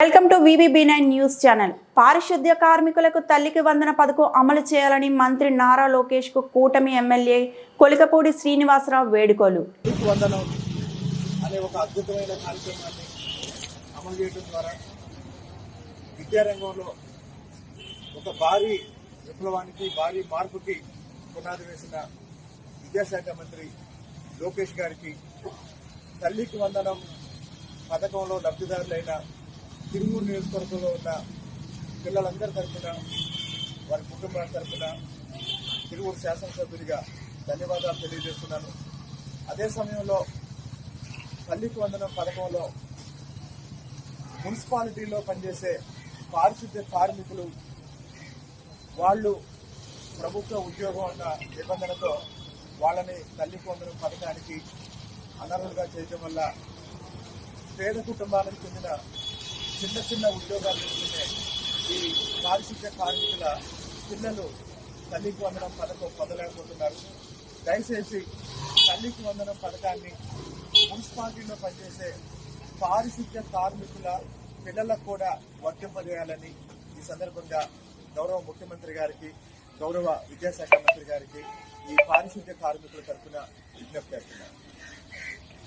Welcome to VVB nine news channel. పారిశుద్ధ్య కార్మికులకు తల్లికి వందన పథకం అమలు చేయాలని మంత్రి నారా లోకేష్కు కూటమి ఎమ్మెల్యే కొలికపూడి శ్రీనివాసరావు వేడుకోలు. అనే ఒక అద్భుతమైన కార్యక్రమాన్ని అమలు చేయడం ద్వారా విద్యారంగంలో ఒక భారీ విప్లవానికి భారీ మార్పుకి పునాది వేసిన విద్యాశాఖ మంత్రి లోకేష్ గారికి తల్లికి వందనం పథకంలో లబ్ధిదారులైన తిరుమూరు నియోజకవర్గంలో ఉన్న పిల్లలందరి తరఫున వారి కుటుంబాల తరఫున తిరుమూరు శాసనసభ్యుడిగా ధన్యవాదాలు తెలియజేస్తున్నాను. అదే సమయంలో తల్లికి వందనం పథకంలో మున్సిపాలిటీలో పనిచేసే పారిశుద్ధ్య కార్మికులు వాళ్ళు ప్రభుత్వ ఉద్యోగం అన్న నిబంధనతో వాళ్ళని తల్లి పొందడం పథకానికి అనర్హులుగా చేయడం వల్ల పేద కుటుంబాలకు చెందిన చిన్న చిన్న ఉద్యోగాలు చేసుకునే ఈ పారిశుద్ధ్య కార్మికుల పిల్లలు తల్లికి వందనం పథకం పొందలేకపోతున్నారు. దయచేసి తల్లికి వందనం పథకాన్ని మున్సిపాలిటీలో పనిచేసే పారిశుద్ధ్య కార్మికుల పిల్లలకు కూడా వర్తింపజేయాలని ఈ సందర్భంగా గౌరవ ముఖ్యమంత్రి గారికి గౌరవ విద్యాశాఖ మంత్రి గారికి ఈ పారిశుద్ధ్య కార్మికుల తరఫున విజ్ఞప్తి చేస్తున్నారు